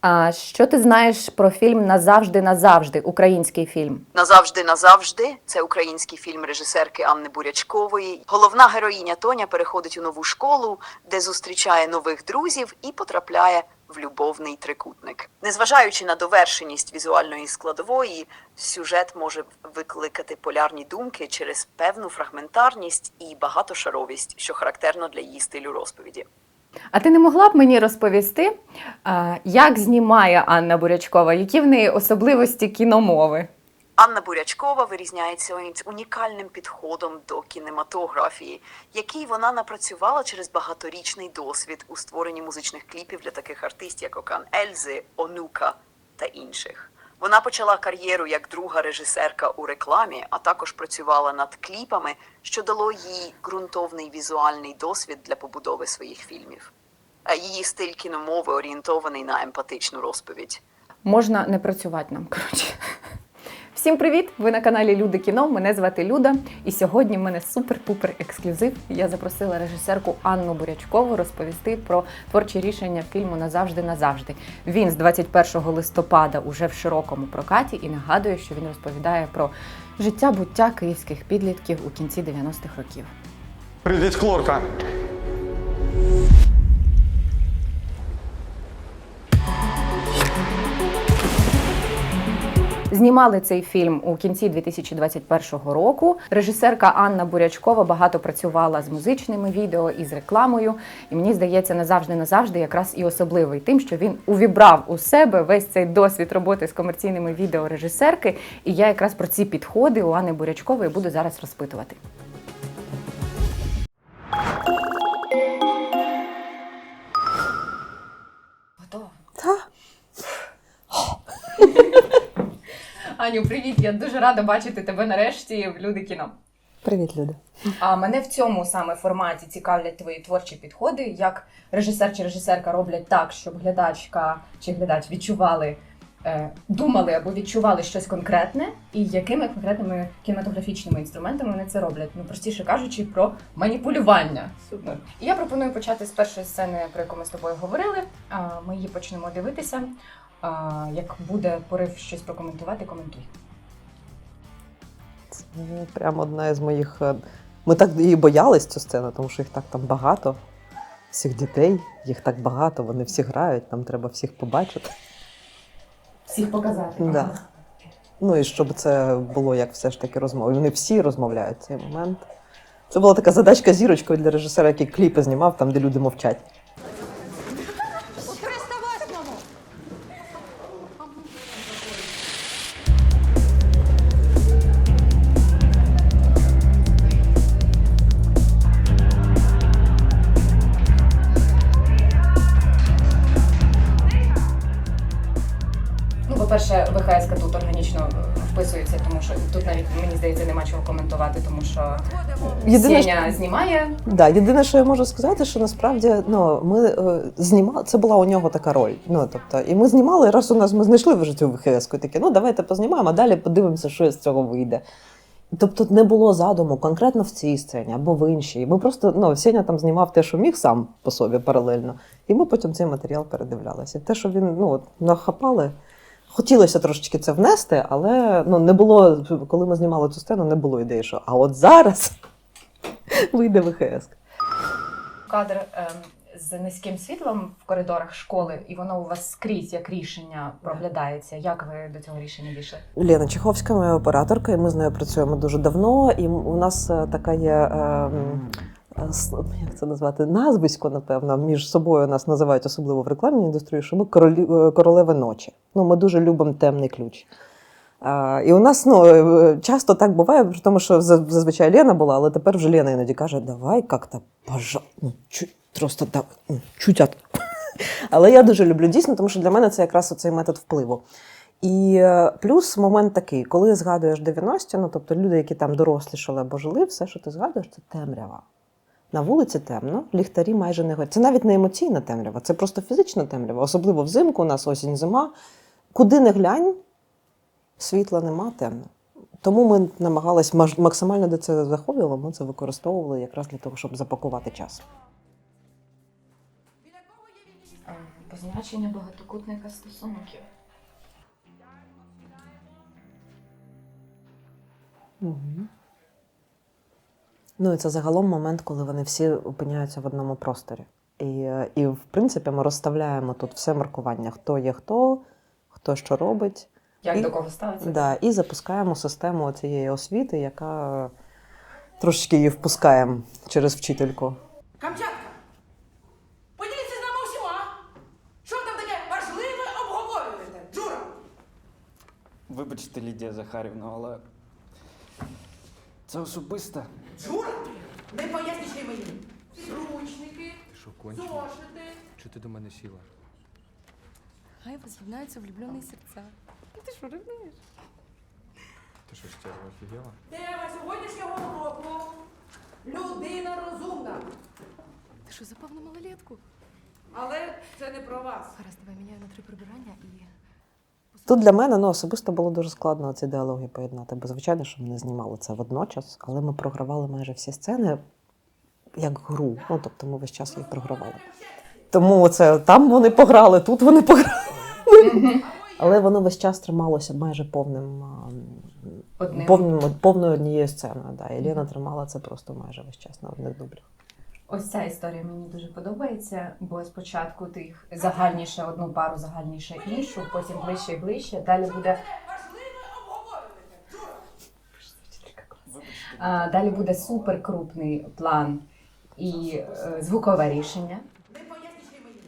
А що ти знаєш про фільм Назавжди назавжди український фільм? Назавжди назавжди це український фільм режисерки Анни Бурячкової. Головна героїня Тоня переходить у нову школу, де зустрічає нових друзів і потрапляє в любовний трикутник. Незважаючи на довершеність візуальної складової, сюжет може викликати полярні думки через певну фрагментарність і багатошаровість, що характерно для її стилю розповіді. А ти не могла б мені розповісти, як знімає Анна Бурячкова, які в неї особливості кіномови? Анна Бурячкова вирізняється унікальним підходом до кінематографії, який вона напрацювала через багаторічний досвід у створенні музичних кліпів для таких артистів, як Окан Ельзи, Онука та інших. Вона почала кар'єру як друга режисерка у рекламі, а також працювала над кліпами, що дало їй ґрунтовний візуальний досвід для побудови своїх фільмів. Е, Її стиль кіномови орієнтований на емпатичну розповідь. Можна не працювати нам. Коротше. Всім привіт! Ви на каналі Люди Кіно. Мене звати Люда. І сьогодні в мене супер-пупер ексклюзив. Я запросила режисерку Анну Бурячкову розповісти про творчі рішення фільму Назавжди назавжди. Він з 21 листопада уже в широкому прокаті і нагадую, що він розповідає про життя буття київських підлітків у кінці 90-х років. Привіт, хлорка. Знімали цей фільм у кінці 2021 року. Режисерка Анна Бурячкова багато працювала з музичними відео і з рекламою. І мені здається, назавжди назавжди якраз і особливий тим, що він увібрав у себе весь цей досвід роботи з комерційними відео режисерки. І я якраз про ці підходи у Анни Бурячкової буду зараз розпитувати. Аню, привіт! Я дуже рада бачити тебе нарешті в Люди кіно. Привіт, люди. А мене в цьому саме форматі цікавлять твої творчі підходи, як режисер чи режисерка роблять так, щоб глядачка чи глядач відчували, е, думали або відчували щось конкретне, і якими конкретними кінематографічними інструментами вони це роблять. Ну простіше кажучи, про маніпулювання. Супер. І я пропоную почати з першої сцени, про яку ми з тобою говорили. Ми її почнемо дивитися. А, Як буде порив щось прокоментувати, коментуй. Це прямо одна із моїх. е, Ми так її боялись цю сцену, тому що їх так там багато. Всіх дітей, їх так багато, вони всі грають, нам треба всіх побачити. Всіх показати. Да. Ну і щоб це було як все ж таки розмови. Вони всі розмовляють в цей момент. Це була така задачка зірочкою для режисера, який кліпи знімав, там, де люди мовчать. Єдине, Сеня знімає. Да, єдине, що я можу сказати, що насправді ну, ми е, знімали, це була у нього така роль. Ну, тобто, і ми знімали, раз у нас ми знайшли вже цю ВХС, і такі, ну давайте познімаємо, а далі подивимося, що з цього вийде. Тобто не було задуму конкретно в цій сцені або в іншій. Ми просто ну, Сеня там знімав те, що міг сам по собі паралельно, і ми потім цей матеріал передивлялися. І Те, що він ну, от, нахапали, хотілося трошечки це внести, але ну, не було, коли ми знімали цю сцену, не було ідеї, що а от зараз вийде ВХС. Кадр ем, з низьким світлом в коридорах школи, і воно у вас скрізь як рішення проглядається. Як ви до цього рішення дійшли? Лена Чеховська, моя операторка, і ми з нею працюємо дуже давно. І у нас е, така є. е, Як це назвати? Назвисько, напевно, між собою нас називають особливо в рекламній індустрії, що ми королі, е, королеви ночі. Ну, ми дуже любимо темний ключ. І у нас ну, е, часто так буває, при тому що зазвичай Лена була, але тепер вже Лена іноді каже: давай як-то, ну, чуть, просто да, ну, чуть от. Але я дуже люблю дійсно, тому що для мене це якраз оцей метод впливу. І е, плюс момент такий, коли згадуєш 90-ті, ну тобто люди, які там дорослішали або жили, все, що ти згадуєш, це темрява. На вулиці темно, ліхтарі майже не горять. Це навіть не емоційна темрява, це просто фізична темрява. Особливо взимку, у нас осінь, зима. Куди не глянь, світла нема, темно. Тому ми намагалися максимально де це заходило, ми це використовували якраз для того, щоб запакувати час. Позначення багатокутника стосунків. Угу. Ну і це загалом момент, коли вони всі опиняються в одному просторі. І, і в принципі, ми розставляємо тут все маркування: хто є хто, хто що робить. Як І- до кого ставиться? Да, і запускаємо систему цієї освіти, яка трошечки її впускаємо через вчительку. Камчатка! Поділіться з нами усіма! Що там таке важливе обговорюєте? Джура! Вибачте, Лідія Захарівна, але це особисте. Джура? Не пояснюй мені! Зручники, Ти що, кончена? зошити. Чи ти до мене сіла? Хай воз'єднаються влюблені серця. Ну ти що, ревнуєш? Ти що, стерва офігела? Тема сьогоднішнього уроку. Людина розумна. Ти що, запав на малолетку? Але це не про вас. Гаразд, давай міняю на три прибирання і. Тут для мене ну, особисто було дуже складно ці діалоги поєднати, бо звичайно, що ми не знімали це водночас, але ми програвали майже всі сцени як гру. Ну, тобто ми весь час їх програвали. Тому це там вони пограли, тут вони пограли. Але воно весь час трималося майже повним, Одним. повним повною однією сценою. Да. І Лена тримала це просто майже весь час на одних дублях. Ось ця історія мені дуже подобається, бо спочатку ти їх загальніше одну пару, загальніше іншу, потім ближче і ближче. Далі буде далі буде супер крупний план і е, звукове рішення. Не пояснюй мені.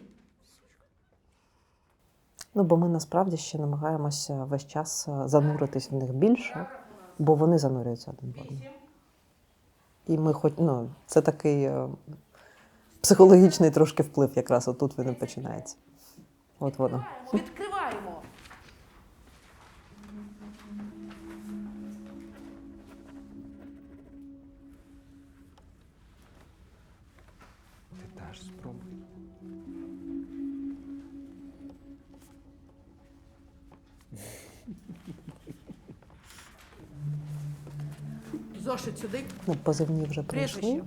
Ну, бо ми насправді ще намагаємося весь час е, зануритись в них більше, бо вони занурюються один в одного. І ми хоч, ну, це такий е, психологічний трошки вплив, якраз отут він і починається. От воно. Відкриваємо. Ти теж спробуй. Зошит сюди. Ну, позивні вже прийшли.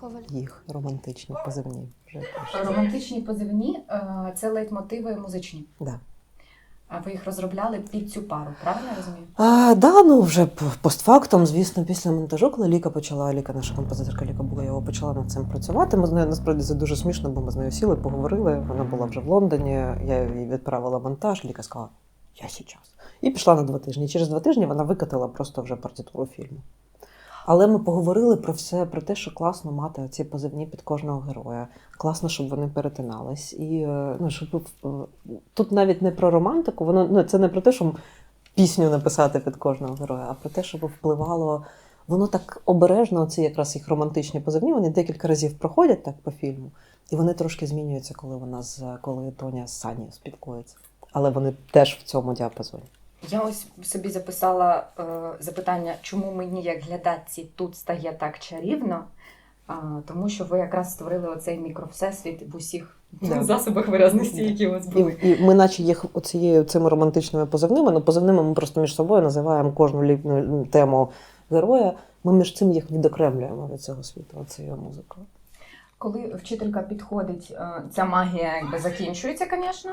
Коваль. Їх романтичні позивні вже прийшли. Романтичні позивні е, це лейтмотиви музичні. Да. А ви їх розробляли під цю пару, правильно я розумію? А, да, ну вже постфактом, звісно, після монтажу, коли Ліка почала, Ліка, наша композиторка Ліка Бугаєва, почала над цим працювати. Ми з нею насправді це дуже смішно, бо ми з нею сіли, поговорили. Вона була вже в Лондоні. Я їй відправила монтаж. Ліка сказала, я зараз. І пішла на два тижні. Через два тижні вона викатила просто вже партитуру фільму. Але ми поговорили про все, про те, що класно мати ці позивні під кожного героя. Класно, щоб вони перетинались. І е, ну, щоб е, тут навіть не про романтику, воно ну, це не про те, що пісню написати під кожного героя, а про те, щоб впливало. Воно так обережно, ці якраз їх романтичні позивні, вони декілька разів проходять так по фільму, і вони трошки змінюються, коли вона з коли Тоня з Сані спілкується. Але вони теж в цьому діапазоні. Я ось собі записала е, запитання, чому мені, як глядачці, тут стає так чарівно, а, тому що ви якраз створили оцей мікровсесвіт в усіх Да. засобах виразності, які у вас були. і ми, наче їх оцією цими романтичними позивними, ну позивними ми просто між собою називаємо кожну лі- тему героя. Ми між цим їх відокремлюємо від цього світу, оцією музикою. Коли вчителька підходить, е, ця магія якби закінчується, звісно.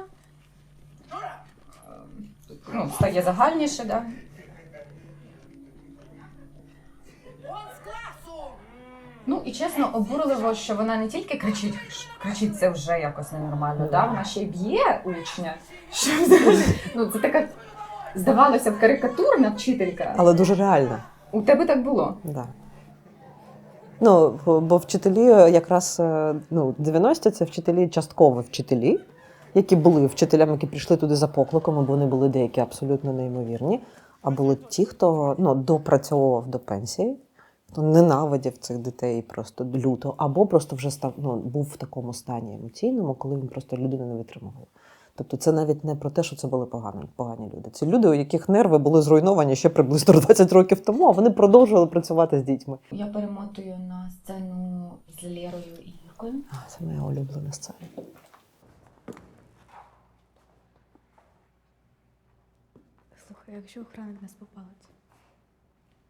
Ну, стає загальніше, да? Ну і чесно, обурливо, що вона не тільки кричить, кричить це вже якось ненормально, да? вона ще й б'є учня. Що взагалі? Ну, це така, здавалося б, карикатурна вчителька. Але дуже реально. У тебе так було. Да. Ну, бо вчителі якраз е, ну, 90 це вчителі, частково вчителі, які були вчителями, які прийшли туди за покликом, або вони були деякі абсолютно неймовірні. А були ті, хто ну, допрацьовував до пенсії, хто ненавидів цих дітей просто люто, або просто вже став, ну, був в такому стані емоційному, коли він просто людину не витримував. Тобто це навіть не про те, що це були погані, погані люди. Це люди, у яких нерви були зруйновані ще приблизно 20 років тому, а вони продовжували працювати з дітьми. Я перемотую на сцену з Лєрою і Іркою. А, це моя улюблена сцена. А якщо охранник нас попалить?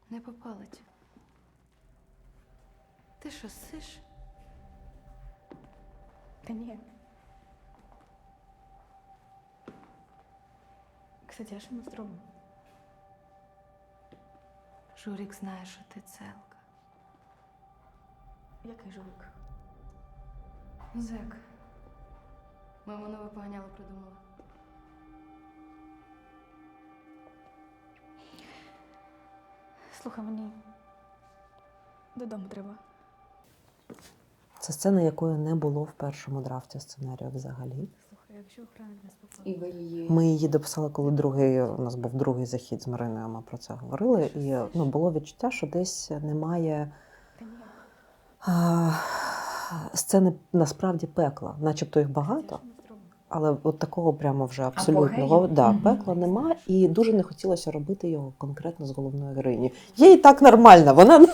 Не попалить. Ти що сиш? Та ні. Кстати, а що ми зробимо? Журік знає, що ти целка. Який жулик? Зек. Ми воно випоганяло придумали. Слухай, мені додому треба. Це сцена, якої не було в першому драфті сценарію взагалі. Слухай, якщо охранник не спокійно. І ви її Ми її дописали, коли другий у нас був другий захід з Мариною. Ми про це говорили. І ну, було відчуття, що десь немає а, сцени насправді пекла, начебто їх багато. Але от такого прямо вже абсолютного да, mm -hmm. пекла нема, і дуже не хотілося робити його конкретно з головною Є Їй так нормально, вона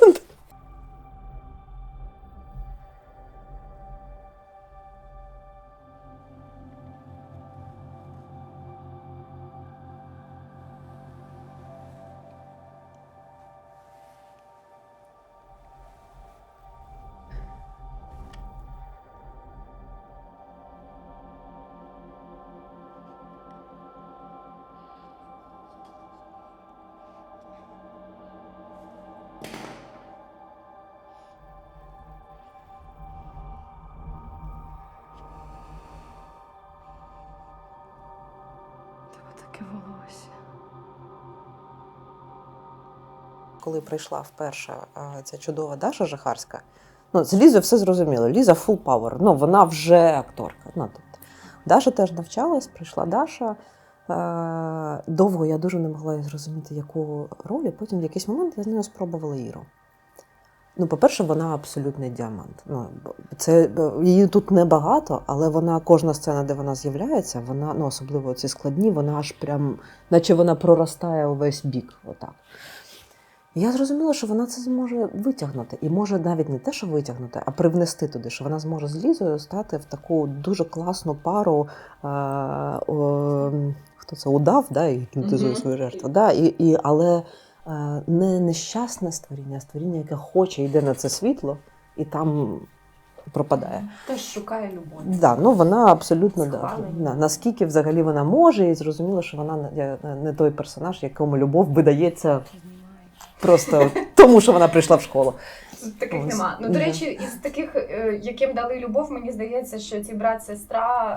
коли прийшла вперше ця чудова Даша Жахарська, ну, з Лізою все зрозуміло. Ліза full power, ну вона вже акторка. Ну, тобто. Даша теж навчалась, прийшла Даша. Е, довго я дуже не могла зрозуміти, яку роль, потім в якийсь момент я з нею спробувала Іру. Ну, по-перше, вона абсолютний діамант. Ну, це, е, її тут небагато, але вона, кожна сцена, де вона з'являється, вона, ну, особливо ці складні, вона аж прям, наче вона проростає увесь бік. Отак. Я зрозуміла, що вона це зможе витягнути. І може навіть не те, що витягнути, а привнести туди, що вона зможе з Лізою стати в таку дуже класну пару. Е, о, хто це удав, да, і гіпнотизує свою жертву. Да, і, і, але е, не нещасне створіння, а створіння, яке хоче, йде на це світло і там пропадає. теж шукає любов. Да, ну вона абсолютно да, да, наскільки взагалі вона може, і зрозуміло, що вона не, той персонаж, якому любов видається. Просто тому, що вона прийшла в школу. Таких Ось. нема. Ну, до речі, із таких, е, яким дали любов, мені здається, що ці брат-сестра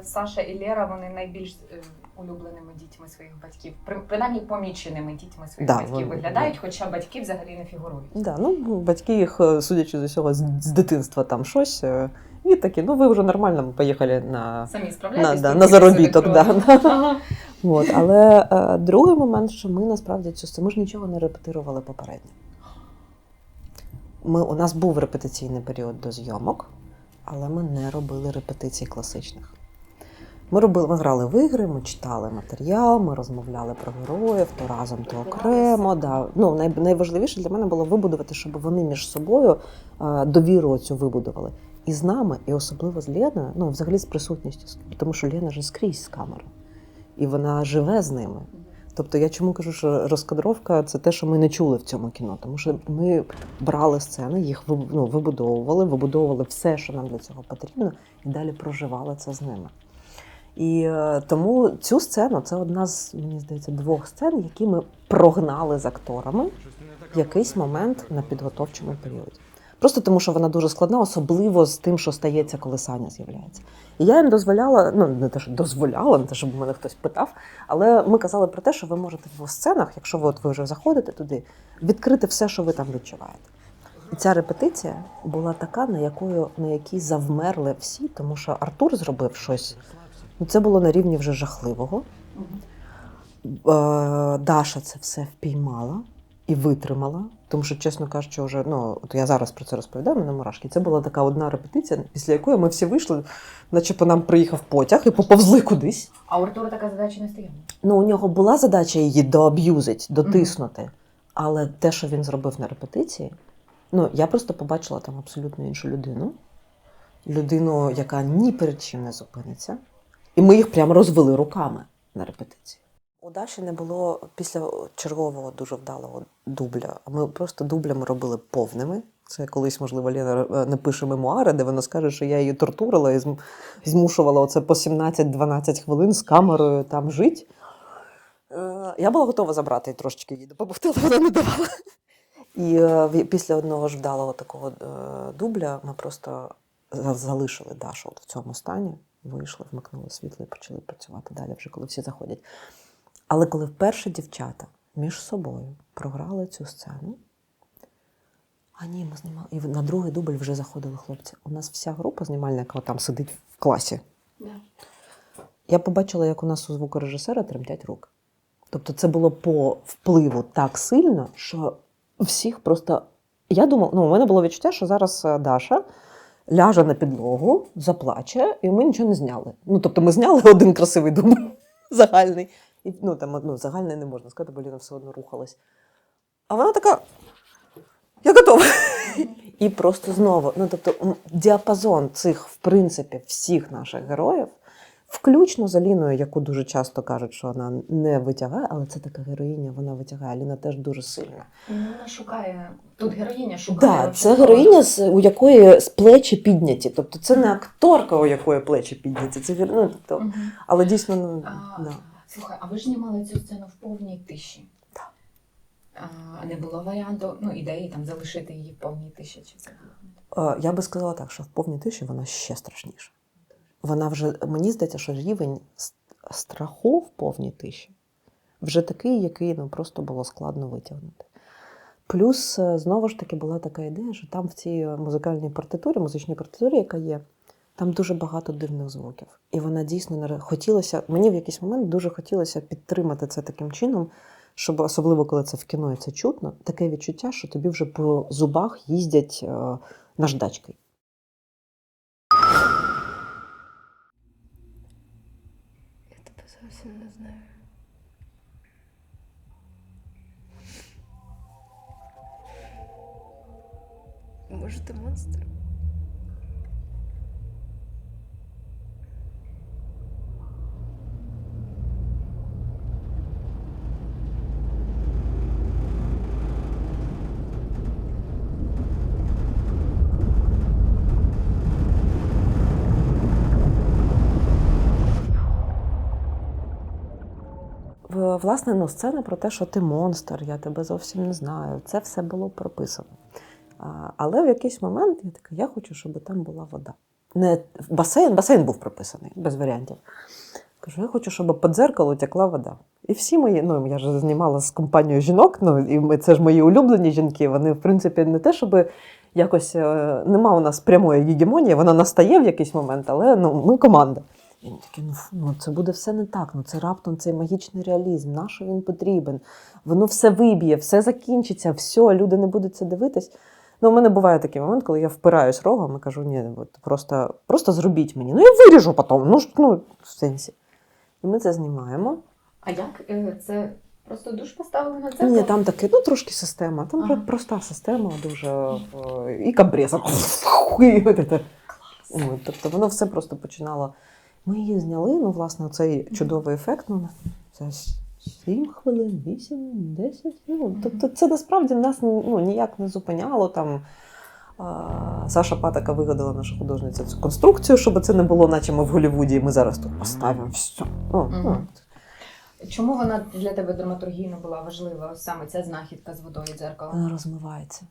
е, Саша і Лера, вони найбільш е, улюбленими дітьми своїх батьків. При- Принаймні поміченими дітьми своїх Да, батьків вони- виглядають, хоча батьки взагалі не фігурують. Да, ну, батьки їх, е, судячи з усього, з, з дитинства там щось. е, І такі, ну ви вже нормально, ми поїхали на, Самі на, да, на заробіток. собі Да. Ага. От, але е, другий момент, що ми насправді цю сцену, ми ж нічого не репетирували попередньо. Ми, у нас був репетиційний період до зйомок, але ми не робили репетицій класичних. Ми робили, ми грали в ігри, ми читали матеріал, ми розмовляли про героїв, то разом, то окремо. Да. Ну, най, найважливіше для мене було вибудувати, щоб вони між собою е, довіру цю вибудували. І з нами, і особливо з Леною, ну взагалі з присутністю, тому що Лена ж скрізь з камерою. І вона живе з ними. Тобто я чому кажу, що розкадровка це те, що ми не чули в цьому кіно, тому що ми брали сцени, їх ну, вибудовували, вибудовували все, що нам для цього потрібно, і далі проживали це з ними. І е, тому цю сцену це одна з, мені здається, двох сцен, які ми прогнали з акторами в якийсь момент на підготовчому періоді. Просто тому, що вона дуже складна, особливо з тим, що стається, коли Саня з'являється. І я їм дозволяла, ну не те, що дозволяла, не те, щоб мене хтось питав, але ми казали про те, що ви можете в сценах, якщо ви от ви вже заходите туди, відкрити все, що ви там відчуваєте. І ця репетиція була така, на якою на якій завмерли всі, тому що Артур зробив щось. Ну, це було на рівні вже жахливого. Е, Даша це все впіймала і витримала. Тому що, чесно кажучи, вже ну от я зараз про це розповідаю мене мурашки. Це була така одна репетиція, після якої ми всі вийшли, наче по нам приїхав потяг і поповзли кудись. А у Артура така задача не стояла. Ну, у нього була задача її доаб'юзить, дотиснути. Але те, що він зробив на репетиції, ну я просто побачила там абсолютно іншу людину. Людину, яка ні перед чим не зупиниться. І ми їх прямо розвели руками на репетиції. У Даші не було після чергового дуже вдалого дубля. Ми просто дублями робили повними. Це колись, можливо, Лена е, напише мемуари, де вона скаже, що я її тортурила і змушувала оце по 17-12 хвилин з камерою там жити. Е, Я була готова забрати трошечки їй допомогти, але вона не давала. І е, після одного ж вдалого такого дубля ми просто залишили Дашу в цьому стані, вийшли, вмикнули світло і почали працювати далі, вже коли всі заходять. Але коли вперше дівчата між собою програли цю сцену, а ні, ми знімали. І на другий дубль вже заходили хлопці. У нас вся група знімальна, яка там сидить в класі. Я побачила, як у нас у звукорежисера тремтять руки. Тобто це було по впливу так сильно, що всіх просто. Я думала, ну, у мене було відчуття, що зараз е, Даша ляже на підлогу, заплаче, і ми нічого не зняли. Ну, тобто, ми зняли один красивий дубль загальний. І, ну, там, ну, загальний не можна сказати, бо Ліна все одно рухалась. А вона така: я готова. І просто знову, ну тобто, діапазон цих, в принципі, всіх наших героїв, включно з Аліною, яку дуже часто кажуть, що вона не витягає, але це така героїня, вона витягає. Аліна теж дуже сильна. Ну, Вона шукає. Тут героїня шукає. Так, це героїня, з- у якої з плечі підняті. Тобто це не акторка, у якої плечі підняті. Це ну, тобто, але дійсно, ну, А, да. Слухай, а ви ж знімали цю сцену в повній тиші? Так. А не було варіанту, ну, ідеї там залишити її в повній тиші чи це? Е, Я би сказала так, що в повній тиші вона ще страшніша. Вона вже, мені здається, що рівень страху в повній тиші вже такий, який ну, просто було складно витягнути. Плюс, е, знову ж таки, була така ідея, що там в цій музикальній партитурі, музичній партитурі, яка є, там дуже багато дивних звуків. І вона дійсно наре- хотілося, мені в якийсь момент дуже хотілося підтримати це таким чином, щоб особливо коли це в кіно і це чутно, таке відчуття, що тобі вже по зубах їздять е, наждачкою. Я тебе зовсім не знаю. Може, ти монстр? Власне, ну, сцена про те, що ти монстр, я тебе зовсім не знаю. Це все було прописано. Але в якийсь момент я така, я хочу, щоб там була вода. Не басейн, басейн був прописаний, без варіантів. Кажу, я хочу, щоб по дзеркалу текла вода. І всі мої, ну я ж знімала з компанією жінок, ну і це ж мої улюблені жінки. Вони, в принципі, не те, щоб якось е, нема у нас прямої гегемонії, вона настає в якийсь момент, але ну, ми команда. Вони такі, ну, ну це буде все не так. Ну це раптом цей магічний реалізм. На що він потрібен? Воно все виб'є, все закінчиться, все, люди не будуть це дивитись. Ну, у мене буває такий момент, коли я впираюсь рогом і кажу, ні, от просто, просто зробіть мені. Ну, я виріжу потім. Ну, ну, в сенсі. І ми це знімаємо. А як е, це просто душ поставили на дзеркало? Ні, там таке, ну трошки система. Там Ага. проста система, дуже е, і компресор. І. От, тобто воно все просто починало. Ми її зняли, ну, власне, цей чудовий ефект. Ну, це 7 хвилин, 8, 10. Ну, тобто це насправді нас ну, ніяк не зупиняло. Там, Саша Патака вигадала наша художниця цю конструкцію, щоб це не було, наче ми в Голлівуді, і ми зараз тут поставимо все. О, Мгм. Чому вона для тебе драматургійно була важлива? Саме ця знахідка з водою дзеркала? Вона розмивається.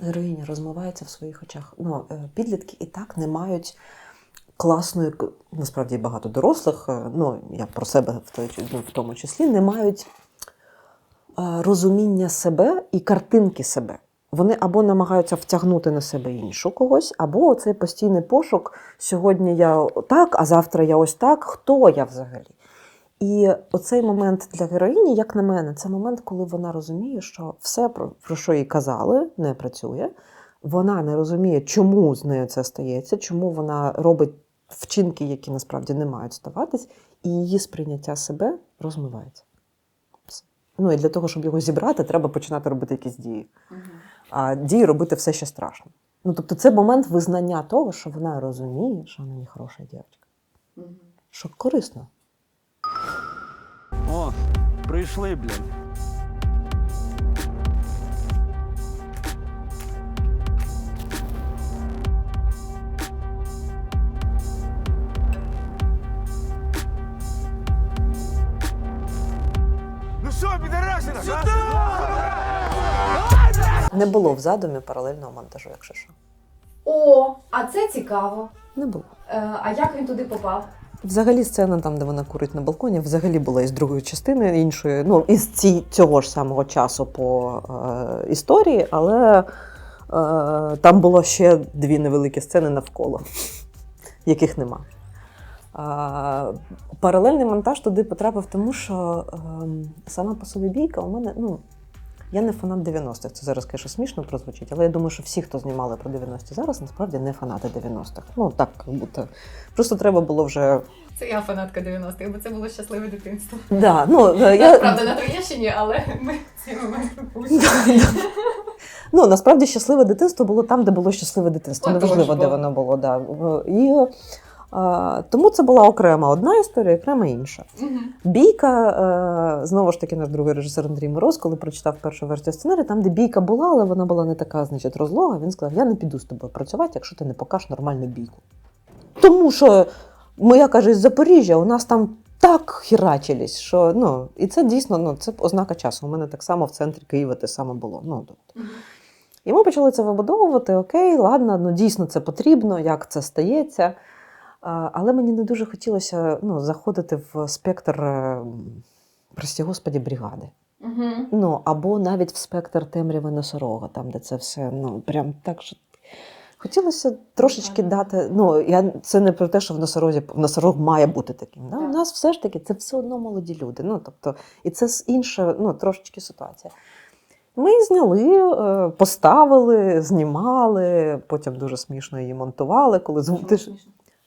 Героїня розмивається в своїх очах. Ну, е, підлітки і так не мають класної, к- насправді багато дорослих, е, ну я про себе в, той, ну, в тому числі, не мають е, розуміння себе і картинки себе. Вони або намагаються втягнути на себе іншу когось, або цей постійний пошук. Сьогодні я так, а завтра я ось так. Хто я взагалі? І оцей момент для героїні, як на мене, це момент, коли вона розуміє, що все, про що їй казали, не працює. Вона не розуміє, чому з нею це стається, чому вона робить вчинки, які насправді не мають ставатись, і її сприйняття себе розмивається. Ну і для того, щоб його зібрати, треба починати робити якісь дії. А дії робити все ще страшно. Ну тобто, це момент визнання того, що вона розуміє, що вона не хороша дівчинка, що корисно. О, прийшли, блядь. Не було в задумі паралельного монтажу, якщо що. О, а це цікаво. Не було. Е, а як він туди попав? Взагалі, сцена там, де вона курить на балконі, взагалі була із другої частини, іншої, ну із ці, цього ж самого часу по е, історії, але е, там було ще дві невеликі сцени навколо, яких нема. Паралельний монтаж туди потрапив, тому що е, сама по собі бійка у мене, ну. Я не фанат 90-х. Це зараз, звісно, смішно прозвучить, але я думаю, що всі, хто знімали про 90-ті зараз, насправді не фанати 90-х. Ну так, як будто. Просто треба було вже Це я фанатка 90-х, бо це було щасливе дитинство. Да, ну, е, я, Правда, на Троєщині, але ми ці моменти пропустимо. ну, насправді щасливе дитинство було там, де було щасливе дитинство. Неважливо, де воно було. Да. І, е, тому це була окрема одна історія, окрема інша. Мгм. Бійка, е, знову ж таки, наш другий режисер Андрій Мороз, коли прочитав першу версію сценарію, там, де бійка була, але вона була не така, значить, розлога, він сказав: Я не піду з тобою працювати, якщо ти не покажеш нормальну бійку. Тому що моя каже, з Запоріжжя, у нас там так хірачились, що ну, і це дійсно ну, це ознака часу. У мене так само в центрі Києва те саме було. Ну, тобто. І ми почали це вибудовувати. Окей, ладно, ну дійсно це потрібно, як це стається. Але мені не дуже хотілося ну, заходити в спектр, е, прості господі, бригади. Мгм. Ну, або навіть в спектр темряви носорога, там, де це все ну, прям так. Що... Хотілося трошечки дати. Ну, я, це не про те, що в носорозі носорог має бути таким. Да? У нас все ж таки це все одно молоді люди. Ну, тобто, і це інша, ну, трошечки ситуація. Ми зняли, е, поставили, знімали, потім дуже смішно її монтували. Коли звук.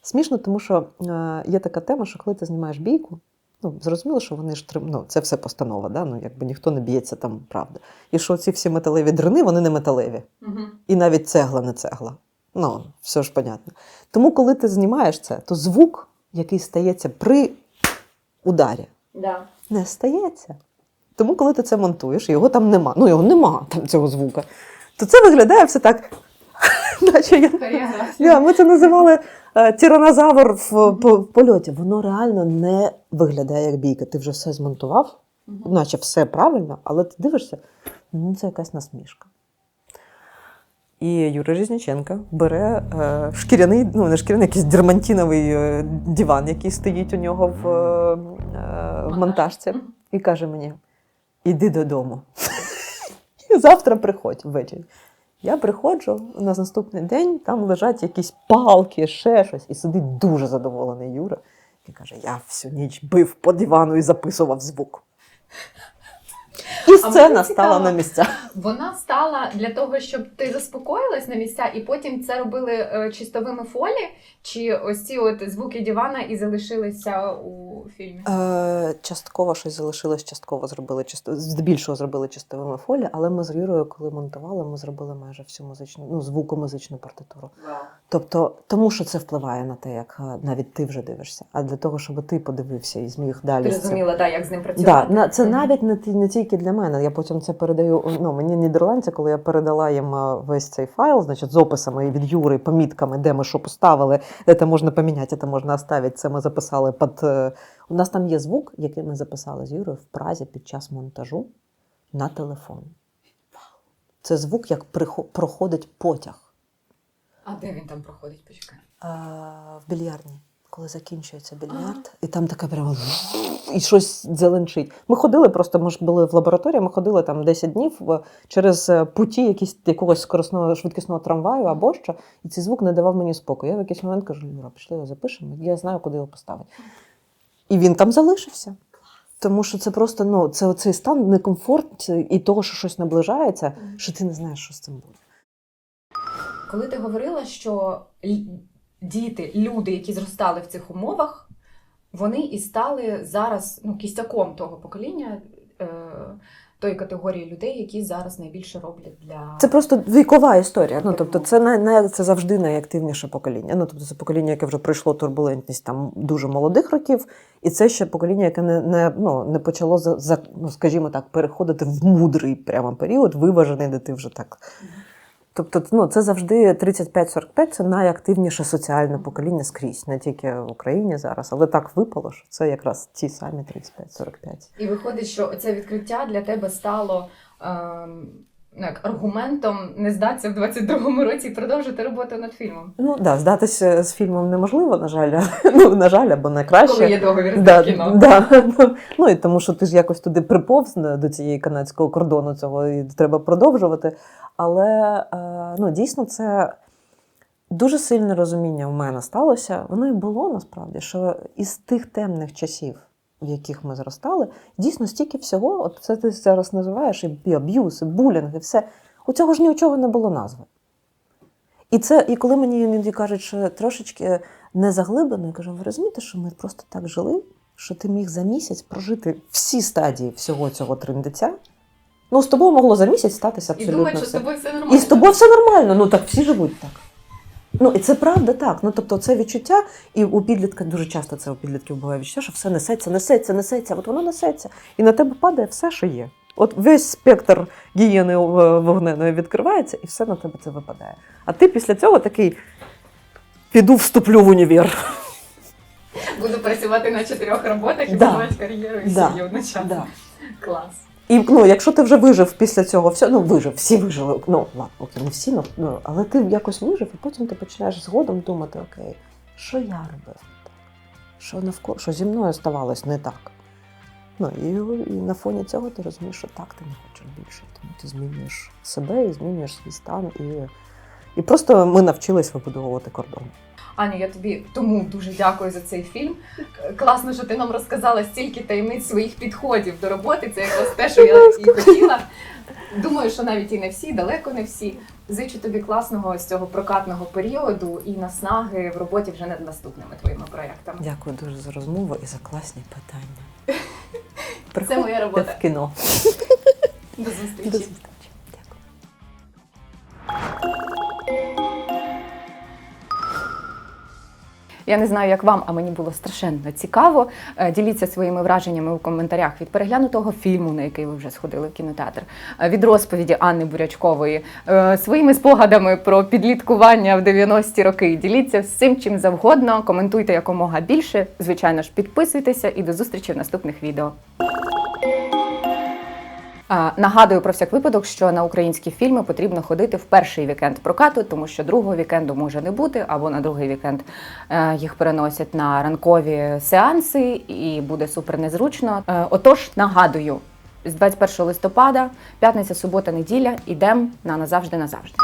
Смішно, тому що е, є така тема, що коли ти знімаєш бійку, ну зрозуміло, що вони ж трим- ну, це все постанова, да? ну, якби ніхто не б'ється там, правда. І що ці всі металеві дрини, вони не металеві. Мгм. І навіть цегла не цегла. Ну, все ж понятно. Тому, коли ти знімаєш це, то звук, який стається при ударі, Да. не стається. Тому, коли ти це монтуєш, його там нема. Ну, його нема там цього звука. То це виглядає все так, наче я. Ми це називали тиранозавр в, в польоті. Воно реально не виглядає як бійка. Ти вже все змонтував, наче все правильно, але ти дивишся, ну це якась насмішка. І Юрій Різніченко бере е, шкіряний, ну не шкіряний, якийсь дермантиновий е, диван, який стоїть у нього в, е, е, в монтажці, і каже мені: іди додому. Завтра приходь ввечері. Я приходжу на наступний день, там лежать якісь палки, ще щось, і сидить дуже задоволений Юра. І каже: Я всю ніч бив по дивану і записував звук. І сцена цікаво. стала на місця. Вона стала для того, щоб ти заспокоїлась на місця, і потім це робили е, чистовими фолі, чи ось ці от звуки дивана і залишилися у фільмі. Е, частково щось залишилось, частково зробили чисто, здебільшого зробили чистовими фолі, але ми з Юрою, коли монтували, ми зробили майже всю музичну, ну, звукомузичну партитуру. Тобто, тому що це впливає на те, як е, навіть ти вже дивишся, а для того, щоб ти подивився і зміг далі. Ти розуміла, да, як з ним працювати. на, це навіть не, не тільки для мене. Я потім це передаю. Ну, мені нідерландці, коли я передала їм е, весь цей файл, значить, з описами від Юри, помітками, де ми що поставили, де це можна поміняти, це можна оставити. Це ми записали під. е, У нас там є звук, який ми записали з Юрою в Празі під час монтажу на телефон. Це звук, як проходить потяг. А де він там проходить? Почекай. А, в більярдні, коли закінчується більярд, і там таке прямо і щось зеленчить. Ми ходили просто, ми ж були в лабораторії, ми ходили там 10 днів через е, путі якісь, якогось скоросного швидкісного трамваю або що, і цей звук не давав мені спокою. Я в якийсь момент кажу, Юра, пішли його запишемо, я знаю, куди його поставити. І він там залишився. Тому що це просто ну, це оцей стан некомфорт і того, що щось наближається, що ти не знаєш, що з цим буде. Коли ти говорила, що діти, люди, які зростали в цих умовах, вони і стали зараз ну, кістяком того покоління, е, тої категорії людей, які зараз найбільше роблять для Це просто вікова історія. Ну тобто, це най, най, це завжди найактивніше покоління. Ну тобто, це покоління, яке вже пройшло турбулентність там дуже молодих років, і це ще покоління, яке не, не, ну, не почало за, за ну, скажімо так, переходити в мудрий прямо період, виважений, де ти вже так. Тобто, ну, це завжди 35-45 це найактивніше соціальне покоління скрізь, не тільки в Україні зараз, але так випало, що це якраз ті самі 35-45. І виходить, що це відкриття для тебе стало ем, як аргументом не здатися в 22-му році і продовжити роботу над фільмом. Ну так, да, здатися з фільмом неможливо, на жаль, ну, на жаль, або найкраще. Коли є договір Да, з кіно. да. Ну і тому, що ти ж якось туди приповз до цієї канадського кордону цього і треба продовжувати. Але е, ну, дійсно це дуже сильне розуміння в мене сталося. Воно і було насправді, що із тих темних часів, в яких ми зростали, дійсно стільки всього, от це ти зараз називаєш і аб'юз, і булінг, і все. У цього ж ні у чого не було назви. І це, і коли мені іноді кажуть, що трошечки не заглиблено, я кажу, ви розумієте, що ми просто так жили, що ти міг за місяць прожити всі стадії всього цього триндиця. Ну, з тобою могло за місяць статися І абсолютно думають, що з тобою все нормально. І з тобою все нормально. Ну так всі живуть так. Ну і це правда так. Ну тобто, це відчуття, і у підлітка дуже часто це у підлітків буває відчуття, що все несеться, несеться, несеться. От воно несеться, і на тебе падає все, що є. От весь спектр гієни е, вогненої відкривається, і все на тебе це випадає. А ти після цього такий піду вступлю в універ. Буду працювати на чотирьох роботах і Да. будувати кар'єру і Да. сім'ю одночасно. Да. Клас. І ну, якщо ти вже вижив після цього, все, ну вижив, всі вижили. Ну ладно, окей, не всі, ну, ну але ти якось вижив, і потім ти починаєш згодом думати, окей, що я робив? Що навколо, що зі мною ставалось не так. Ну і, і на фоні цього ти розумієш, що так ти не хочеш більше. Тому ти змінюєш себе і змінюєш свій стан. І, і просто ми навчились вибудовувати кордон. Аню, я тобі тому дуже дякую за цей фільм. Класно, що ти нам розказала стільки таємниць своїх підходів до роботи. Це якраз те, що я і хотіла. Думаю, що навіть і не всі, далеко не всі. Зичу тобі класного з цього прокатного періоду і наснаги в роботі вже над наступними твоїми проєктами. Дякую дуже за розмову і за класні питання. Це моя робота. в кіно. До До зустрічі. Я не знаю, як вам, а мені було страшенно цікаво. Е, Діліться своїми враженнями у коментарях від переглянутого фільму, на який ви вже сходили в кінотеатр, е, від розповіді Анни Бурячкової, е, своїми спогадами про підліткування в 90-ті роки. Діліться всім чим завгодно. Коментуйте якомога більше. Звичайно ж, підписуйтеся і до зустрічі в наступних відео. Нагадую про всяк випадок, що на українські фільми потрібно ходити в перший вікенд прокату, тому що другого вікенду може не бути, або на другий вікенд е, їх переносять на ранкові сеанси, і буде супер незручно. Е, Отож, нагадую, з 21 листопада, п'ятниця, субота, неділя, ідемо на назавжди назавжди.